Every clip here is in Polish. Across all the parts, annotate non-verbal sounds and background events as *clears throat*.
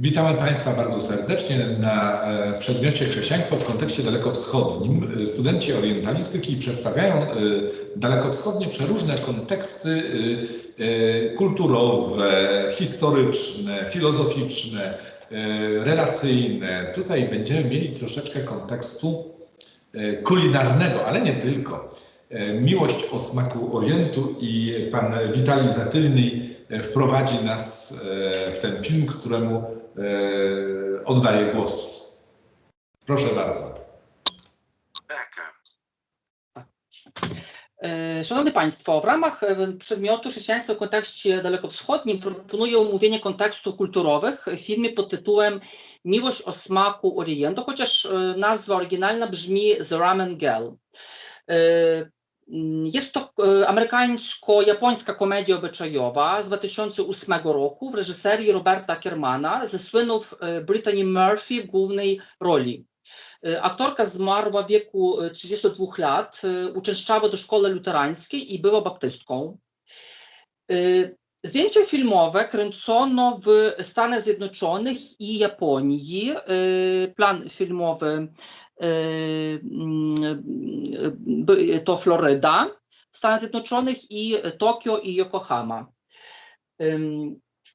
Witamy Państwa bardzo serdecznie na e, przedmiocie chrześcijaństwo w kontekście dalekowschodnim. Studenci orientalistyki przedstawiają e, dalekowschodnie przeróżne konteksty e, kulturowe, historyczne, filozoficzne, relacyjne. Tutaj będziemy mieli troszeczkę kontekstu kulinarnego, ale nie tylko. Miłość o smaku Orientu i pan Witali Zatylny wprowadzi nas w ten film, któremu oddaję głos. Proszę bardzo. E, szanowni Państwo, w ramach e, przedmiotu chrześcijaństwo w kontekście dalekowschodnim proponuję omówienie kontekstów kulturowych w filmie pod tytułem Miłość o smaku Orientu, chociaż nazwa oryginalna brzmi The Ramen Girl. Jest to e, amerykańsko-japońska komedia obyczajowa z 2008 roku w reżyserii Roberta Kermana ze słynów e, Brittany Murphy w głównej roli. E, aktorka zmarła w wieku 32 lat, uczęszczała do szkoły luterańskiej i była baptystką. Zdjęcia filmowe kręcono w Stanach Zjednoczonych i Japonii. Plan filmowy to Floryda, Stanach Zjednoczonych i Tokio i Yokohama.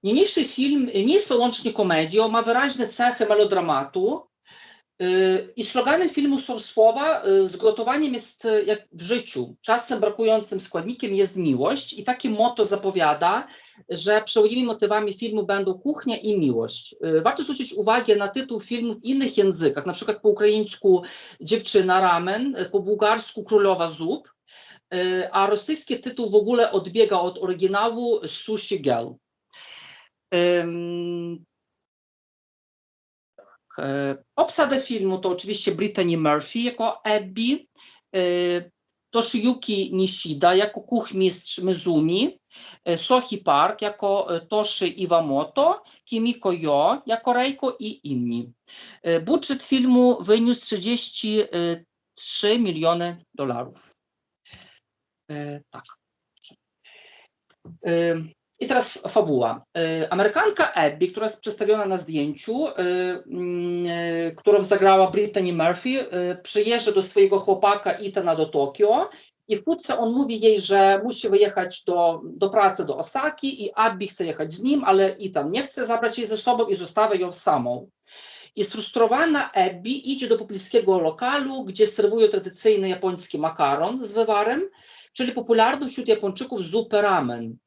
Niniejszy film nie jest wyłącznie komedią, ma wyraźne cechy melodramatu i sloganem filmu są słowa z gotowaniem jest jak w życiu. Czasem brakującym składnikiem jest miłość i takie motto zapowiada, że przełożonymi motywami filmu będą kuchnia i miłość. Y, warto zwrócić uwagę na tytuł filmu w innych językach, na przykład po ukraińsku Dziewczyna ramen, po bułgarsku Królowa zup, y, a rosyjski tytuł w ogóle odbiega od oryginału Sushi Girl. E, obsadę filmu to oczywiście Brittany Murphy jako Abby, e, Toshiyuki Nishida jako kuchmistrz Mizumi, e, Sohi Park jako Toshi Iwamoto, Kimiko Yo jako Reiko i inni. Budżet filmu wyniósł 33 miliony dolarów. Tak. I teraz fabuła. Y, Amerykanka Abby, która jest przedstawiona na zdjęciu, y, y, którą zagrała Brittany Murphy, przyjeżdża do swojego chłopaka Itana do Tokio i wkrótce on mówi jej, że musi wyjechać do, do pracy do Osaki i Abby chce jechać z nim, ale Itan nie chce zabrać jej ze sobą i zostawia ją samą. I sfrustrowana Abby idzie do pobliskiego lokalu, gdzie serwują tradycyjny japoński makaron z wywarem, czyli popularną wśród Japończyków zupę ramen.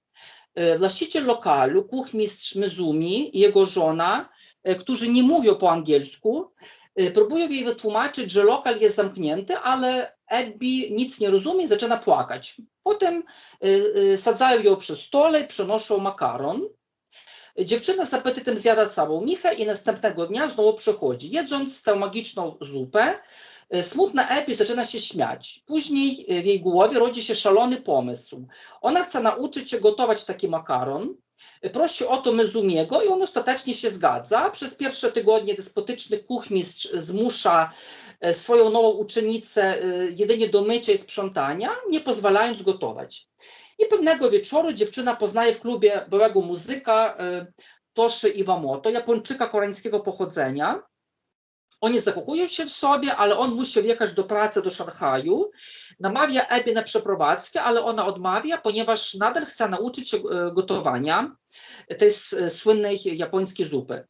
E, właściciel lokalu, kuchmistrz Mizumi i jego żona, e, którzy nie mówią po angielsku, e, próbują jej wytłumaczyć, że lokal jest zamknięty, ale Abby nic nie rozumie i zaczyna płakać. Potem sadzają ją przy stole i przenoszą makaron. Dziewczyna z apetytem zjada całą michę i następnego dnia znowu przychodzi. Jedząc tę magiczną zupę, smutna Epi zaczyna się śmiać. Później e, w jej głowie rodzi się szalony pomysł. Ona chce nauczyć się gotować taki makaron, e, prosi o to Mezumiego i on ostatecznie się zgadza. Przez pierwsze tygodnie despotyczny kuchmistrz zmusza swoją nową uczennicę jedynie do mycia i sprzątania, nie pozwalając gotować. I pewnego wieczoru dziewczyna poznaje w klubie byłego muzyka Toszy Iwamoto, Japończyka koreańskiego pochodzenia, oni zakochują się w sobie, ale on musi wjechać do pracy do Szanghaju. Namawia Ebi na przeprowadzkę, ale ona odmawia, ponieważ nadal chce nauczyć się e, gotowania tej słynnej japońskiej zupy.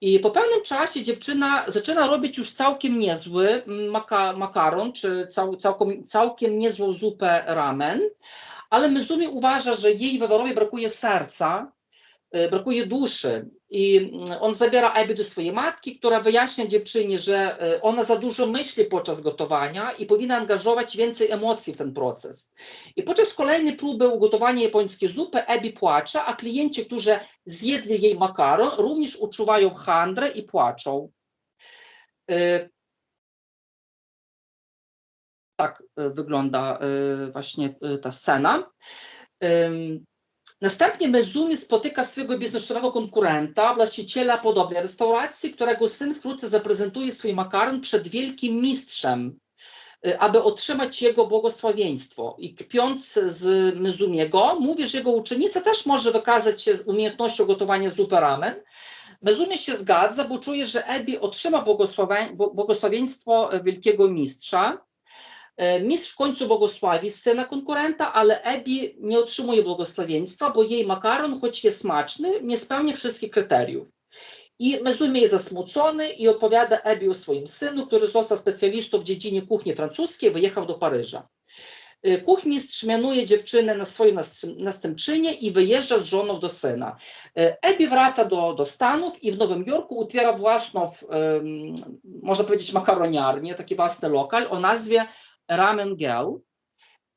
I po pewnym czasie dziewczyna zaczyna robić już całkiem niezły maka makaron, czy cał, całkiem, całkiem niezłą zupę ramen, ale Mizumi uważa, że jej wywarowi brakuje serca, E, brakuje duszy. I mm, on zabiera Abby do swojej matki, która wyjaśnia dziewczynie, że e, ona za dużo myśli podczas gotowania i powinna angażować więcej emocji w ten proces. I podczas kolejnej próby ugotowania japońskiej zupy Abby płacze, a klienci, którzy zjedli jej makaron, również uczuwają handrę i płaczą. E, tak wygląda właśnie ta scena. Następnie Mezumi spotyka swojego biznesowego konkurenta, właściciela podobnej restauracji, którego syn wkrótce zaprezentuje swój makaron przed wielkim mistrzem, y, aby otrzymać jego błogosławieństwo. I kpiąc z Mezumiego, mówi, że jego uczennica też może wykazać się z umiejętnością gotowania zupy ramen, Mezumie się zgadza, bo czuje, że Ebi otrzyma błogosławie, błogosławieństwo wielkiego mistrza. E, mistrz w końcu błogosławi syna konkurenta, ale Ebi nie otrzymuje błogosławieństwa, bo jej makaron, choć jest smaczny, nie spełnia wszystkich kryteriów. I Mezumie jest zasmucony i opowiada Ebi o swoim synu, który został specjalistą w dziedzinie kuchni francuskiej, wyjechał do Paryża. E, kuchmistrz mianuje dziewczynę na swoją następczynię i wyjeżdża z żoną do syna. E, Ebi wraca do, do Stanów i w Nowym Jorku otwiera własną, można powiedzieć, makaroniarnię, taki własny lokal o nazwie Ramen Girl.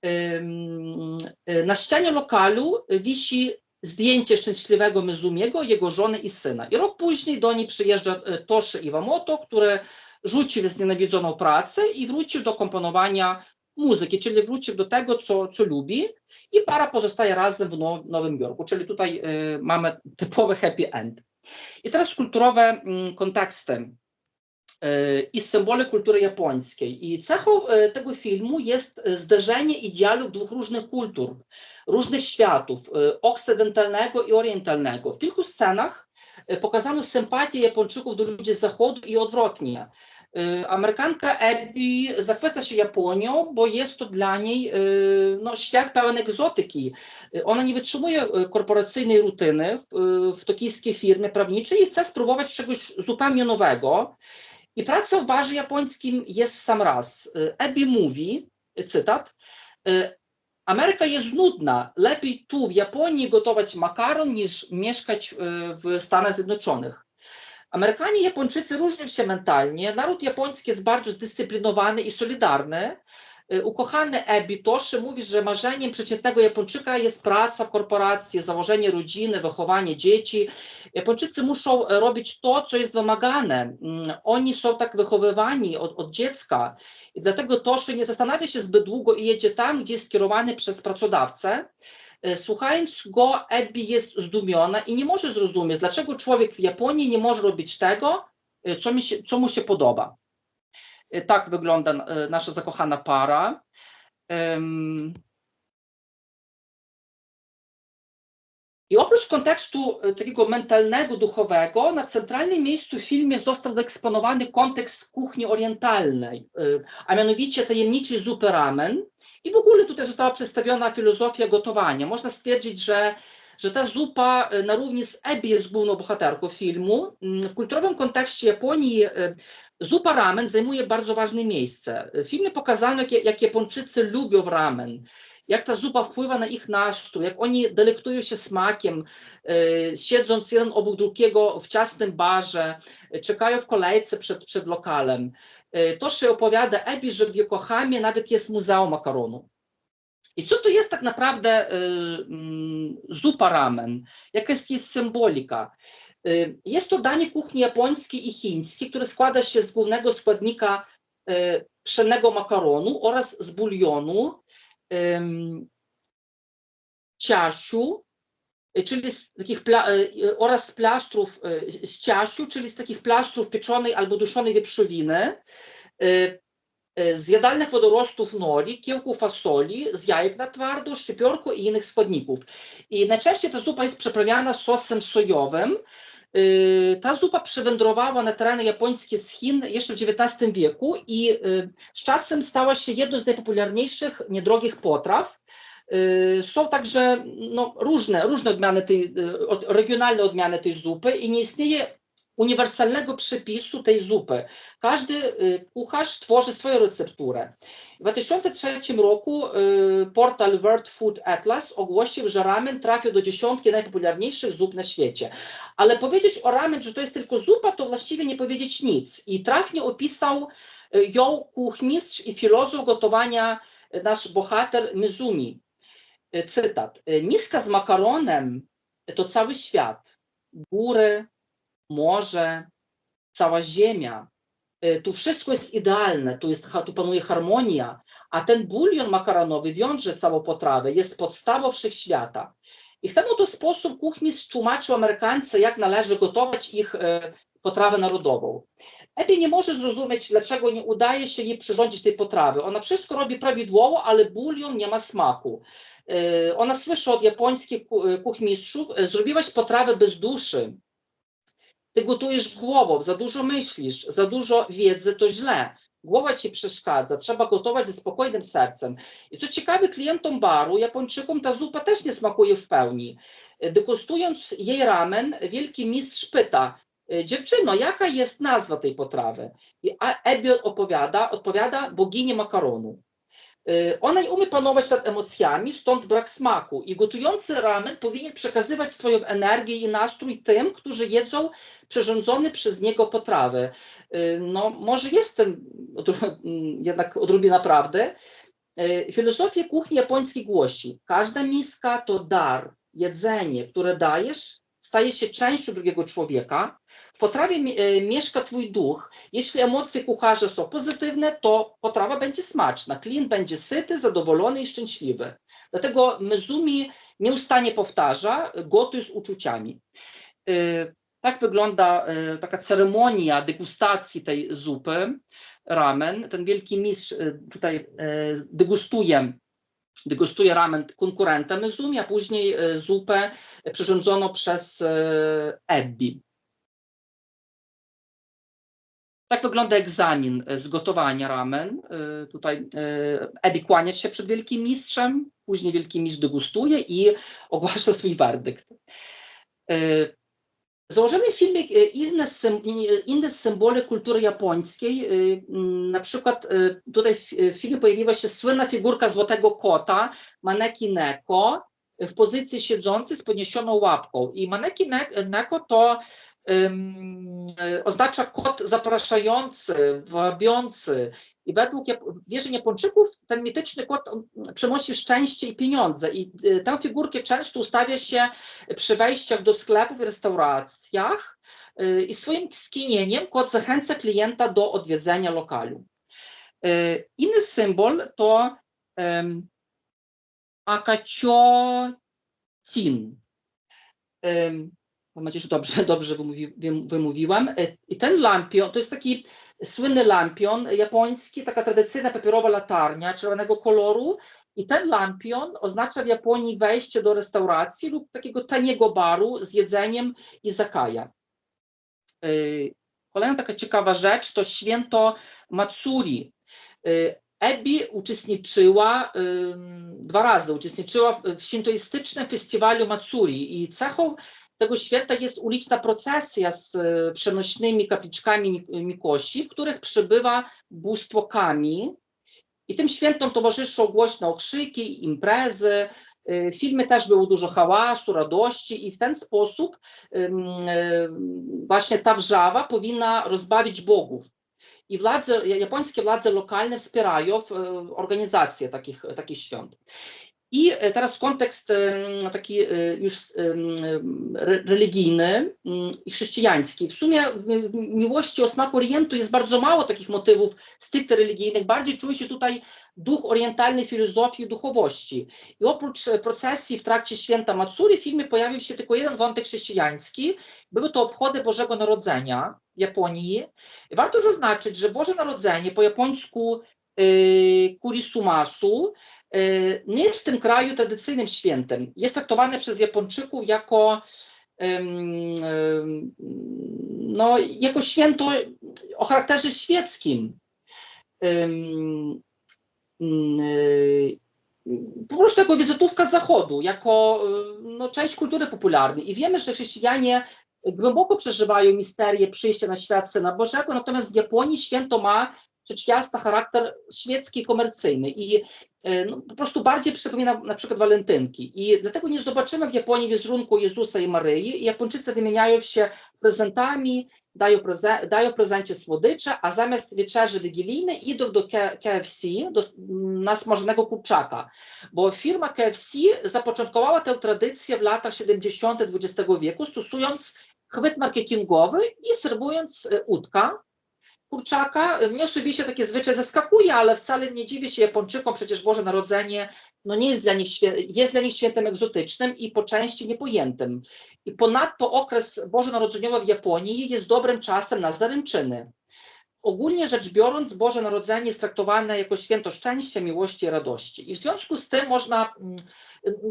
Um, na ścianie lokalu wisi zdjęcie szczęśliwego Mezumiego, jego żony i syna. I rok później do niej przyjeżdża Toshi Iwamoto, który rzucił znienawidzoną pracę i wrócił do komponowania muzyki, czyli wrócił do tego, co, co lubi i para pozostaje razem w now, Nowym Jorku, czyli tutaj y, mamy typowy happy end. I teraz kulturowe y, konteksty y, i symbole kultury japońskiej. I cechą y, tego filmu jest zderzenie i dialog dwóch różnych kultur, różnych światów, okcydentalnego i orientalnego. W kilku scenach pokazano sympatię Japończyków do ludzi z zachodu i odwrotnie. Amerykanka Abby zachwyca się Japonią, bo jest to dla niej no, świat pełen egzotyki. Ona nie wytrzymuje korporacyjnej rutyny w, w tokijskiej firmie prawniczej i chce spróbować czegoś zupełnie nowego. I praca w barze japońskim jest sam raz. Abby mówi, cytat, Ameryka jest nudna, lepiej tu w Japonii gotować makaron niż mieszkać w Stanach Zjednoczonych. Amerykanie i Japończycy różnią się mentalnie. Naród japoński jest bardzo zdyscyplinowany i solidarny. Y, ukochany Ebi Toszy mówi, że marzeniem przeciętnego Japończyka jest praca w korporacji, założenie rodziny, wychowanie dzieci. Japończycy muszą robić to, co jest wymagane. Mm, oni są tak wychowywani od, od dziecka i dlatego Toszy nie zastanawia się zbyt długo i jedzie tam, gdzie jest skierowany przez pracodawcę. E, słuchając go, Abby jest zdumiona i nie może zrozumieć, dlaczego człowiek w Japonii nie może robić tego, e, co, mi się, co mu się podoba. E, tak wygląda nasza zakochana para. I oprócz kontekstu takiego mentalnego, duchowego, na centralnym miejscu w filmie został wyeksponowany kontekst kuchni orientalnej, a mianowicie tajemniczy zupy ramen, i w ogóle tutaj została przedstawiona filozofia gotowania. Można stwierdzić, że, że ta zupa na równi z Ebi jest główną bohaterką filmu. Mm, w kulturowym kontekście Japonii zupa ramen zajmuje bardzo ważne miejsce. W filmie pokazano, jak, Japończycy lubią ramen jak ta zupa wpływa na ich nastrój, jak oni delektują się smakiem, e, siedząc jeden obok drugiego w ciasnym barze, czekają w kolejce przed, przed lokalem. E, to, że opowiada Ebi, że w Yokohamie nawet jest muzeum makaronu. I co to jest tak naprawdę e, mm, zupa ramen? Jaka jest jej symbolika? E, jest to danie kuchni japońskiej i chińskiej, które składa się z głównego składnika pszennego makaronu oraz z bulionu, ciasiu, czyli z takich oraz z plastrów z ciasiu, czyli z takich plastrów pieczonej albo duszonej wieprzowiny, z jadalnych wodorostów nori, kiełku fasoli, z jajek na twardo, szczypiorku i innych składników. I najczęściej ta zupa jest przeprawiana sosem sojowym. Ta zupa przywędrowała na tereny japońskie z Chin jeszcze w XIX wieku i z czasem stała się jedną z najpopularniejszych niedrogich potraw. Y, są także no, różne, różne odmiany tej, y, regionalne odmiany tej zupy i nie istnieje uniwersalnego przepisu tej zupy. Każdy y, kucharz tworzy swoją recepturę. W 2003 roku portal World Food Atlas ogłosił, że ramen trafił do dziesiątki najpopularniejszych zup na świecie. Ale powiedzieć o ramen, że to jest tylko zupa, to właściwie nie powiedzieć nic. I trafnie opisał ją kuchmistrz i filozof gotowania nasz bohater Mizumi. Cytat. Miska z makaronem to cały świat. Góry, morze, cała ziemia. E, tu wszystko jest idealne, tu, jest, tu panuje harmonia, a ten bulion makaronowy wiąże całą potrawę, jest podstawą wszechświata. I w ten oto sposób kuchmistrz tłumaczył Amerykance, jak należy gotować ich potrawę narodową. Ebi nie może zrozumieć, dlaczego nie udaje się jej przyrządzić tej potrawy. Ona wszystko robi prawidłowo, ale bulion nie ma smaku. E, ona słyszy od japońskich e, kuchmistrzów, e, zrobiłaś potrawę bez duszy. Ty gotujesz głową, za dużo myślisz, za dużo wiedzy to źle. Głowa ci przeszkadza, trzeba gotować ze spokojnym sercem. I co ciekawe, klientom baru, Japończykom ta zupa też nie smakuje w pełni. Degustując jej ramen, wielki mistrz pyta, dziewczyno, jaka jest nazwa tej potrawy? I Ebi opowiada, odpowiada bogini makaronu. Ona nie umie panować nad emocjami, stąd brak smaku. I gotujący ramen powinien przekazywać swoją energię i nastrój tym, którzy jedzą przyrządzone przez niego potrawy. No, może jest ten *laughs* jednak odrobina prawdy. Filozofia kuchni japońskiej głosi: każda miska to dar, jedzenie, które dajesz, staje się częścią drugiego człowieka. W potrawie mieszka twój duch. Jeśli emocje kucharza są pozytywne, to potrawa będzie smaczna. Klient będzie syty, zadowolony i szczęśliwy. Dlatego Mezumi nieustannie powtarza, gotuj z uczuciami. Tak wygląda taka ceremonia degustacji tej zupy, ramen. Ten wielki mistrz tutaj degustuje degustuje ramen konkurenta Mezumi, a później zupę przyrządzoną przez Ebbi. Tak wygląda egzamin z gotowania ramen. Tutaj Ebi kłania się przed wielkim mistrzem, później wielki mistrz degustuje i ogłasza swój werdykt. Założony w filmie inne, inne symbole kultury japońskiej, na przykład tutaj w filmie pojawiła się słynna figurka złotego kota, maneki Neko, w pozycji siedzącej z podniesioną łapką. I maneki Neko to um, oznacza kot zapraszający, wabiący. I według wierzeń Japończyków ten mityczny kot przynosi szczęście i pieniądze. I tę figurkę często ustawia się przy wejściach do sklepów i restauracjach. I swoim skinieniem kot zachęca klienta do odwiedzenia lokalu. Inny symbol to akaciocin. Mam nadzieję, że dobrze, *laughs* dobrze wymówi, wymówiłam. I ten lampion, to jest taki słynny lampion japoński, taka tradycyjna papierowa latarnia czerwonego koloru. I ten lampion oznacza w Japonii wejście do restauracji lub takiego taniego baru z jedzeniem i zakaja. Kolejna taka ciekawa rzecz to święto Matsuri. Ebi uczestniczyła dwa razy, uczestniczyła w shintoistycznym festiwalu Matsuri i cechą tego święta jest uliczna procesja z przenośnymi kapliczkami Mikosi, w których przybywa bóstwo Kami. I tym świętom towarzyszą głośne okrzyki, imprezy. W filmie też było dużo hałasu, radości i w ten sposób właśnie ta wrzawa powinna rozbawić bogów. I władze, japońskie władze lokalne wspierają organizację takich, takich świąt. I teraz kontekst taki już religijny i chrześcijański. W sumie w miłości o smaku Orientu jest bardzo mało takich motywów stricte religijnych, bardziej czuje się tutaj duch orientalnej filozofii i duchowości. I oprócz procesji w trakcie święta Matsuri w filmie pojawił się tylko jeden wątek chrześcijański. Były to obchody Bożego Narodzenia w Japonii. Warto zaznaczyć, że Boże Narodzenie po japońsku kurisumasu nie jest w tym kraju tradycyjnym świętem. Jest traktowane przez Japończyków jako, no, jako święto o charakterze świeckim. Po prostu jako wizytówka Zachodu, jako no, część kultury popularnej. I wiemy, że chrześcijanie głęboko przeżywają misterię przyjścia na świat Syna Bożego, natomiast w Japonii święto ma rzecz jasna charakter świecki, komercyjny i no, po prostu bardziej przypomina na przykład walentynki. I dlatego nie zobaczymy w Japonii wizerunku Jezusa i Maryi. Japończycy wymieniają się prezentami, dają, preze dają prezencie słodycze, a zamiast wieczerzy wigilijnej idą do KFC, do nasmażonego kurczaka. Bo firma KFC zapoczątkowała tę tradycję w latach 70. XX wieku, stosując chwyt marketingowy i serwując udka, kurczaka. Mnie osobiście takie zwyczaj zaskakuje, ale wcale nie dziwię się Japończykom, przecież Boże Narodzenie no nie jest dla nich, jest dla nich świętem egzotycznym i po części niepojętym. I ponadto okres bożonarodzeniowy w Japonii jest dobrym czasem na zaręczyny. ogólnie rzecz biorąc, Boże Narodzenie jest traktowane jako święto szczęścia, miłości i radości. I w związku z tym można, mm,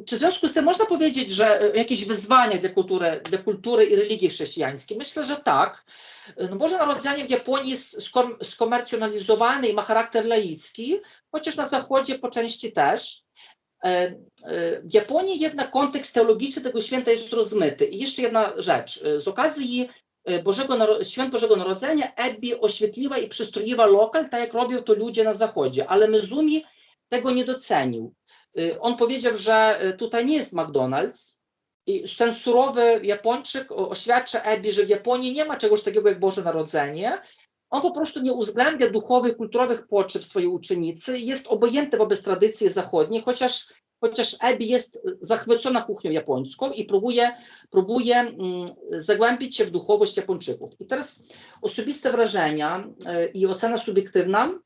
czy w związku z tym można powiedzieć, że jakieś wyzwania dla kultury, dla kultury i religii chrześcijańskiej? Myślę, że tak. No Boże Narodzenie w Japonii jest skom- skomercjonalizowane i ma charakter laicki, chociaż na Zachodzie po części też. E, e, W Japonii jednak kontekst teologiczny tego święta jest rozmyty. I jeszcze jedna rzecz. E, Z okazji e, Bożego, Świąt Bożego Narodzenia Ebbi oświetliła i przystroiła lokal, tak jak robią to ludzie na Zachodzie, ale Mizumi tego nie docenił. E, On powiedział, że e, tutaj nie jest McDonald's, i ten surowy Japończyk oświadcza Ebi, że w Japonii nie ma czegoś takiego jak Boże Narodzenie. On po prostu nie uwzględnia duchowych, kulturowych potrzeb swojej uczennicy, jest obojętny wobec tradycji zachodniej, chociaż, chociaż Ebi jest zachwycona kuchnią japońską i próbuje, próbuje mm, zagłębić się w duchowość Japończyków. I teraz osobiste wrażenia e, i ocena subiektywna.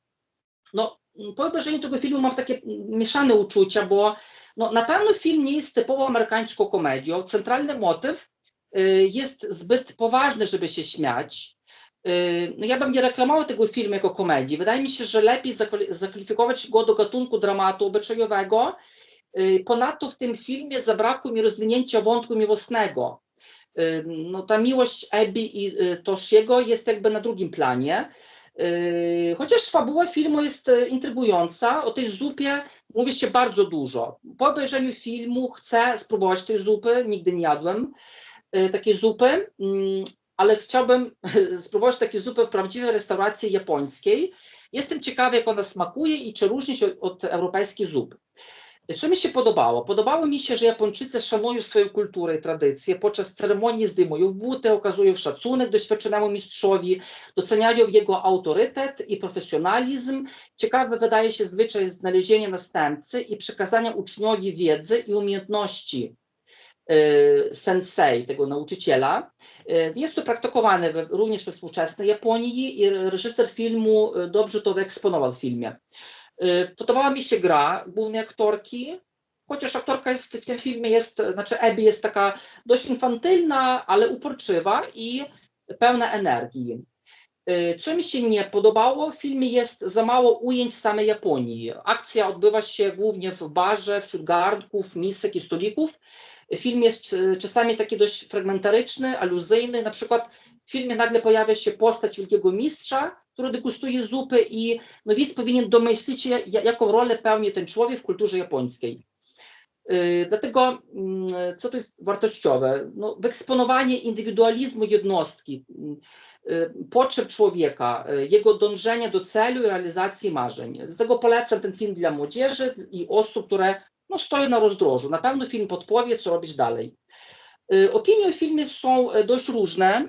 No, po obejrzeniu tego filmu mam takie mieszane uczucia, bo no, na pewno film nie jest typowo amerykańską komedią. Centralny motyw y, jest zbyt poważny, żeby się śmiać. Y, No, ja bym nie reklamował tego filmu jako komedii. Wydaje mi się, że lepiej zakwali- zakwalifikować go do gatunku dramatu obyczajowego. Y, Ponadto w tym filmie zabrakło mi rozwinięcia wątku miłosnego. No, ta miłość Abby i Toshiego jest jakby na drugim planie. Yy, Chociaż fabuła filmu jest e, intrygująca, o tej zupie mówi się bardzo dużo. Po obejrzeniu filmu chcę spróbować tej zupy, nigdy nie jadłem e, takiej zupy, mm, ale chciałbym *laughs* spróbować takiej zupy w prawdziwej restauracji japońskiej. Jestem ciekawy, jak ona smakuje i czy różni się od, europejskiej zupy. Co mi się podobało? Podobało mi się, że Japończycy szanują swoją kulturę i tradycje. Podczas ceremonii zdejmują buty, okazują szacunek doświadczonemu mistrzowi, doceniają jego autorytet i profesjonalizm. Ciekawy wydaje się zwyczaj znalezienia następcy i przekazania uczniowi wiedzy i umiejętności y, sensei, tego nauczyciela. Y, Jest to praktykowane również we współczesnej Japonii i reżyser filmu y, dobrze to wyeksponował w filmie. Y, Podobała mi się gra głównej aktorki, chociaż aktorka jest w tym filmie jest, znaczy Abby jest taka dość infantylna, ale uporczywa i pełna energii. Y, Co mi się nie podobało, w filmie jest za mało ujęć samej Japonii. Akcja odbywa się głównie w barze, wśród garnków, misek i stolików. Film jest y, czasami taki dość fragmentaryczny, aluzyjny. Na przykład w filmie nagle pojawia się postać wielkiego mistrza, który degustuje zupy i no widz powinien domyślić się, ja- jaką rolę pełni ten człowiek w kulturze japońskiej. Yy, Dlatego, mm, co tu jest wartościowe? No, wyeksponowanie indywidualizmu jednostki, yy, potrzeb człowieka, yy, jego dążenia do celu i realizacji marzeń. Dlatego polecam ten film dla młodzieży i osób, które no, stoją na rozdrożu. Na pewno film podpowie, co robić dalej. Opinie o filmie są e, dość różne.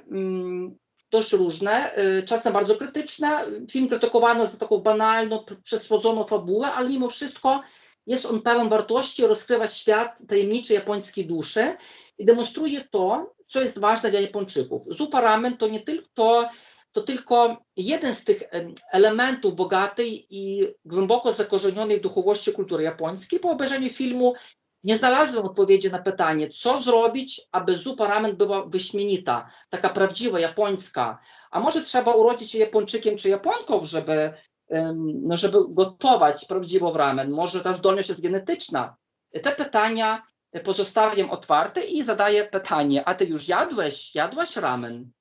Dość różne, yy, czasem bardzo krytyczne. Film krytykowano za taką banalną, przesłodzoną fabułę, ale mimo wszystko jest on pełen wartości, rozkrywa świat tajemniczej japońskiej duszy i demonstruje to, co jest ważne dla Japończyków. Zupa ramen to nie tylko, to, tylko jeden z tych em, elementów bogatej i głęboko zakorzenionej duchowości kultury japońskiej. Po obejrzeniu filmu nie znalazłem odpowiedzi na pytanie, co zrobić, aby zupa ramen była wyśmienita, taka prawdziwa, japońska. A może trzeba urodzić się Japończykiem czy Japonką, żeby no, żeby gotować prawdziwą ramen. Może ta zdolność jest genetyczna. Te pytania pozostawiam otwarte i zadaję pytanie, a ty już jadłeś, jadłaś ramen?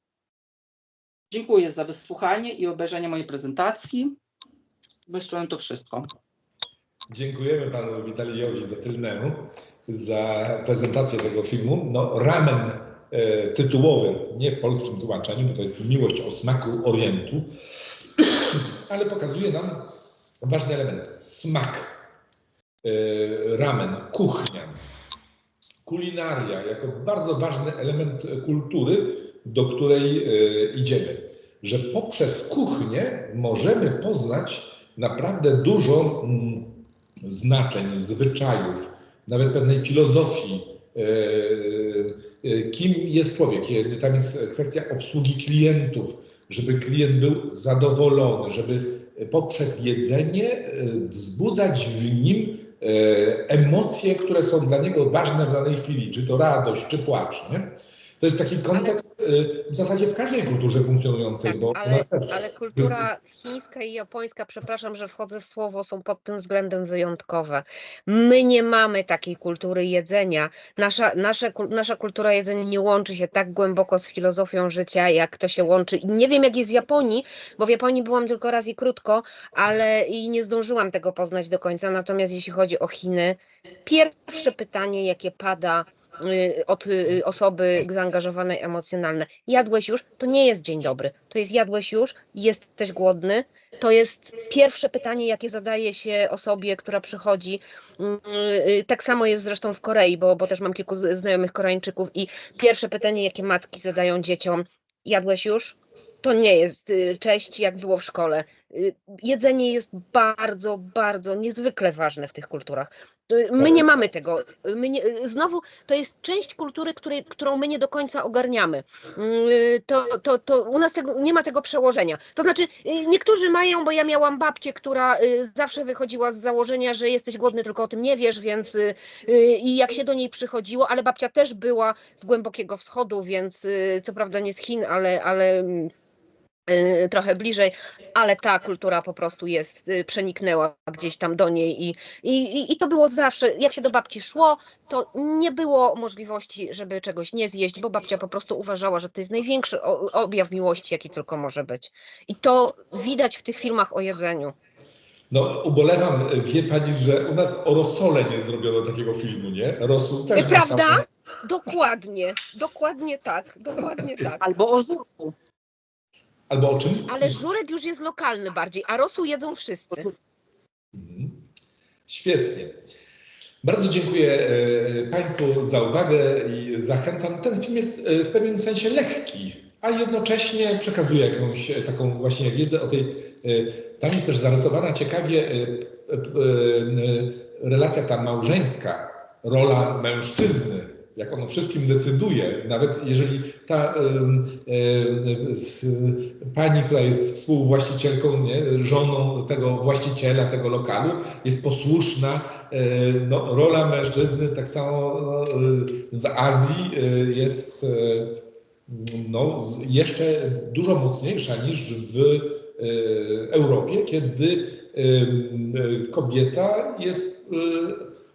Dziękuję za wysłuchanie i obejrzenie mojej prezentacji. Z mojej to wszystko. Dziękujemy panu Witaliowi Zatylnemu za prezentację tego filmu. No, ramen e, tytułowy, nie w polskim tłumaczeniu, bo to jest miłość o smaku Orientu, *clears throat* ale pokazuje nam ważny element. Smak, e, ramen, kuchnia, kulinaria jako bardzo ważny element kultury, do której e, idziemy. Że poprzez kuchnię możemy poznać naprawdę dużo mm, znaczeń, zwyczajów, nawet pewnej filozofii, e, e, kim jest człowiek, kiedy tam jest kwestia obsługi klientów, żeby klient był zadowolony, żeby poprzez jedzenie e, wzbudzać w nim emocje, które są dla niego ważne w danej chwili, czy to radość, czy płacz. Nie? To jest taki kontekst y, w zasadzie w każdej kulturze funkcjonującej, Tak, bo ale, ale kultura chińska i japońska, przepraszam, że wchodzę w słowo, są pod tym względem wyjątkowe. My nie mamy takiej kultury jedzenia. Nasza, nasze, nasza kultura jedzenia nie łączy się tak głęboko z filozofią życia, jak to się łączy. I nie wiem, jak jest w Japonii, bo w Japonii byłam tylko raz i krótko, ale i nie zdążyłam tego poznać do końca. Natomiast jeśli chodzi o Chiny, pierwsze pytanie, jakie pada od y, osoby zaangażowanej emocjonalne. Jadłeś już? To nie jest dzień dobry. To jest jadłeś już? Jesteś głodny? To jest pierwsze pytanie, jakie zadaje się osobie, która przychodzi. Mm, y, Tak samo jest zresztą w Korei, bo, bo też mam kilku znajomych Koreańczyków i pierwsze pytanie, jakie matki zadają dzieciom, jadłeś już? To nie jest y, cześć, jak było w szkole. Y, Jedzenie jest bardzo, bardzo niezwykle ważne w tych kulturach. My nie mamy tego. Nie, znowu to jest część kultury, której, którą my nie do końca ogarniamy. Y, To, to, to u nas tego, nie ma tego przełożenia. To znaczy, y, niektórzy mają, bo ja miałam babcię, która y, zawsze wychodziła z założenia, że jesteś głodny, tylko o tym nie wiesz, więc y, i jak się do niej przychodziło, ale babcia też była z głębokiego wschodu, więc co prawda nie z Chin, ale, ale mm, trochę bliżej, ale ta kultura po prostu jest, y, przeniknęła gdzieś tam do niej i, i, i- to było zawsze, jak się do babci szło, to nie było możliwości, żeby czegoś nie zjeść, bo babcia po prostu uważała, że to jest największy objaw miłości, jaki tylko może być. I to widać w tych filmach o jedzeniu. No, ubolewam, wie pani, że u nas o rosole nie zrobiono takiego filmu, nie? Rosół też. Prawda? Dokładnie, dokładnie tak, dokładnie *laughs* tak. Albo o żurku. Albo o czym? Ale żurek już jest lokalny bardziej, a rosół jedzą wszyscy. Mhm. Świetnie. Bardzo dziękuję e, Państwu za uwagę i zachęcam. Ten film jest e, w pewnym sensie lekki, a jednocześnie przekazuje jakąś e, taką właśnie wiedzę o tej. Tam jest też zarysowana ciekawie relacja ta małżeńska, rola mężczyzny, jak on o wszystkim decyduje, nawet jeżeli ta e, e, s- pani, która jest współwłaścicielką, nie, żoną tego właściciela tego lokalu, jest posłuszna. e, No, rola mężczyzny, tak samo e, w Azji e, jest no, jeszcze dużo mocniejsza niż w Europie, kiedy kobieta jest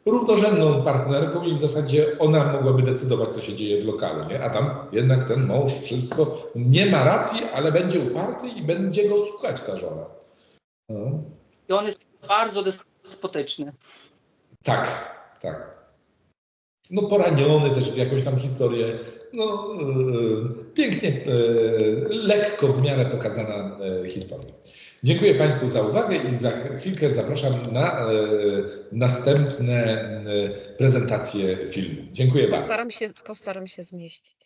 równorzędną partnerką i w zasadzie ona mogłaby decydować, co się dzieje w lokalu, nie? A tam jednak ten mąż wszystko nie ma racji, ale będzie uparty i będzie go słuchać ta żona. No. I on jest bardzo despotyczny. Tak, tak. No poraniony też w jakąś tam historię. No yy, pięknie, yy, lekko w miarę pokazana yy, historia. Dziękuję Państwu za uwagę i za chwilkę zapraszam na yy, następne yy, prezentacje filmu. Dziękuję bardzo. Postaram się, postaram się zmieścić.